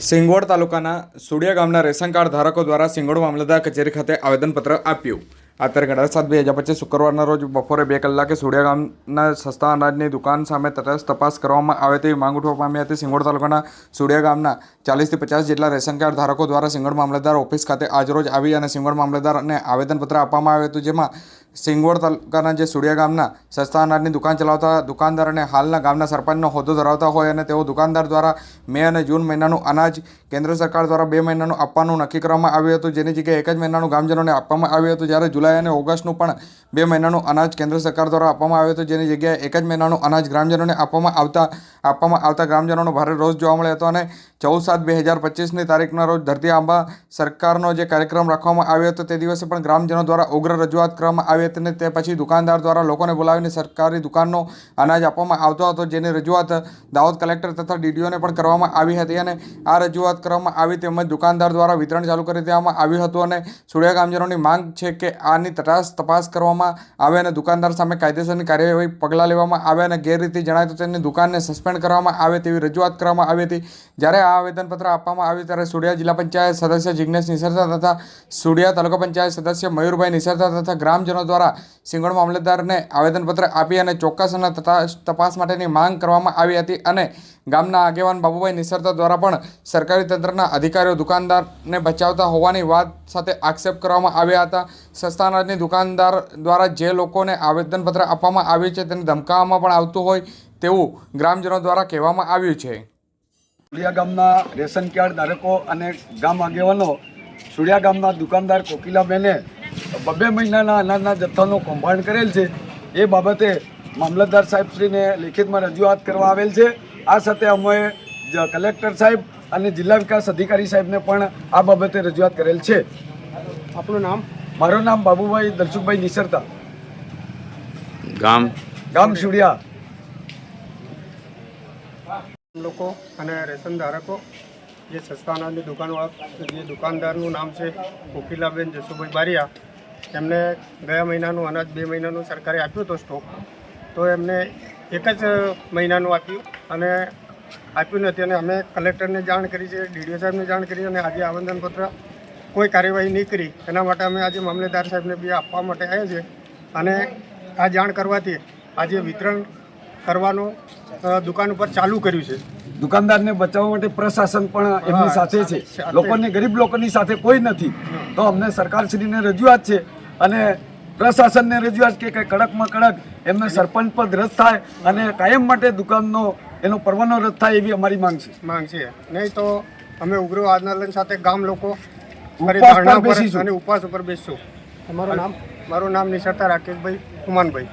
સિંગવડ તાલુકાના સુડિયા ગામના ration card ધારકો દ્વારા સિંગવડ મામલતદાર કચેરી ખાતે આવેદનપત્ર આપ્યું. આ તારીખ સાત બે હજાર પચીસ શુક્રવારના રોજ બપોરે બે કલાકે સુડિયા ગામના સસ્તા અનાજની દુકાન સામે તટસ્થ તપાસ કરવામાં આવે તેવી માંગ ઉઠવા પામી હતી. સિંગોડ તાલુકાના સુડિયા ગામના ચાલીસથી પચાસ જેટલા રેશન કાર્ડ ધારકો દ્વારા સિંગોડ મામલતદાર ઓફિસ ખાતે આજરોજ આવી અને સિંગોડ મામલતદારને આવેદનપત્ર આપવામાં આવ્યું હતું, જેમાં સિંગવડ તાલુકાના જે સુડિયા ગામના સસ્તા અનાજની દુકાન ચલાવતા દુકાનદાર અને હાલના ગામના સરપંચનો હોદ્દો ધરાવતા હોય અને તેઓ દુકાનદાર દ્વારા મે અને જૂન મહિનાનું અનાજ કેન્દ્ર સરકાર દ્વારા બે મહિનાનું આપવાનું નક્કી કરવામાં આવ્યું હતું. જેની જગ્યાએ એક જ મહિનાનું ગામજનોને આપવામાં આવ્યું હતું. જ્યારે જુલાઈ અને ઓગસ્ટનું પણ બે મહિનાનું અનાજ કેન્દ્ર સરકાર દ્વારા આપવામાં આવ્યું હતું. જેની જગ્યાએ એક જ મહિનાનું અનાજ ગ્રામજનોને આપવામાં આવતા આપવામાં આવતા ગ્રામજનોનો ભારે રોષ જોવા મળ્યો હતો અને ચૌદ સાત બે હજાર પચીસની તારીખના રોજ ધરતી આંબા સરકારનો જે કાર્યક્રમ રાખવામાં આવ્યો હતો, તે દિવસે પણ ગ્રામજનો દ્વારા ઉગ્ર રજૂઆત કરવામાં આવી હતી અને તે પછી દુકાનદાર દ્વારા લોકોને બોલાવીને સરકારી દુકાનનો અનાજ આપવામાં આવતો હતો, જેની રજૂઆત દાહોદ કલેક્ટર તથા ડીડીઓને પણ કરવામાં આવી હતી અને આ રજૂઆત કરવામાં આવી તેમજ દુકાનદાર દ્વારા વિતરણ ચાલુ કરી દેવામાં આવ્યું હતું અને સુડિયા ગામજનોની માંગ છે કે આની તટાસ તપાસ કરવામાં આવે અને દુકાનદાર સામે કાયદેસરની કાર્યવાહી પગલાં લેવામાં આવે અને ગેરરીતિ જણાય તો તેની દુકાનને સસ્પેન્ડ કરવામાં આવે તેવી રજૂઆત કરવામાં આવી હતી. જ્યારે આ આવેદનપત્ર આપવામાં આવ્યું ત્યારે સુડિયા જિલ્લા પંચાયત સદસ્ય જિજ્ઞેશ નિસરતા તથા સુડિયા તાલુકા પંચાયત સદસ્ય મયુરભાઈ નિસરતા તથા ગ્રામજનો દ્વારા સિંગોડ મામલતદારને આવેદનપત્ર આપી અને ચોક્કસ અને તપાસ માટેની માંગ કરવામાં આવી હતી અને ગામના આગેવાન બાબુભાઈ નિસરતા દ્વારા પણ સરકારી તંત્રના અધિકારીઓ દુકાનદારને બચાવતા હોવાની વાત સાથે આક્ષેપ કરવામાં આવ્યા હતા. સસ્તા દુકાનદાર દ્વારા જે લોકોને આવેદનપત્ર આપવામાં આવ્યું છે તેને ધમકાવવામાં પણ આવતું હોય તેવું ગ્રામજનો દ્વારા કહેવામાં આવ્યું છે. સુડિયા ગામના રેશન કાર્ડ ધારકો અને ગામ આગેવાનો, સુડિયા ગામના દુકાનદાર કોકિલાબેને બબે મહિનાના અનાજના જથ્થાનું કૌભાંડ કરેલ છે. એ બાબતે મામલતદાર સાહેબશ્રીને લેખિતમાં રજૂઆત કરવા આવેલ છે. આ સાથે અમે કલેક્ટર સાહેબ અને જિલ્લા વિકાસ અધિકારી સાહેબને પણ આ બાબતે રજૂઆત કરેલ છે. આપણું નામ? મારું નામ બાબુભાઈ દલસુખભાઈ નિસરતા. ગામ? ગામ સુડિયા. લોકો અને રેશન ધારકો જે સસ્તા અનાજની દુકાનવાળા જે દુકાનદારનું નામ છે કોકિલાબેન જસુભાઈ બારિયા એમને ગયા મહિનાનું અનાજ બે મહિનાનું સરકારે આપ્યું હતું સ્ટોક તો એમને એક જ મહિનાનું આપ્યું અને આપ્યું નથી અને અમે કલેક્ટરને જાણ કરી છે ડીડીઓ સાહેબને જાણ કરી અને આજે આવેદનપત્ર કોઈ કાર્યવાહી નહીં કરી. એના માટે અમે આજે મામલેદાર સાહેબને બી આપવા માટે આવ્યા છે અને આ જાણ કરવાથી આજે વિતરણ કરવાનું દુકાન ઉપર ચાલુ કર્યું છે. દુકાનદારને બચાવવા માટે પ્રશાસન પણ એમની સાથે છે. લોકોને ગરીબ લોકોની સાથે કોઈ નથી. તો અમને સરકારશ્રીને રજૂઆત છે અને પ્રશાસનને રજૂઆત કે કંઈ કડકમાં કડક એમને સરપંચ પદ રદ થાય અને કાયમ માટે દુકાનનો એનો પરવાનો રદ થાય એવી અમારી માંગ છે. માંગ છે. નહીં તો અમે ઉગ્ર આંદોલન સાથે ગામ લોકો ઉપવાસ ઉપર બેસીશું. અને ઉપવાસ ઉપર બેસીશું. તમારું નામ? મારું નામ નિશાતા રાકેશભાઈ કુમાનભાઈ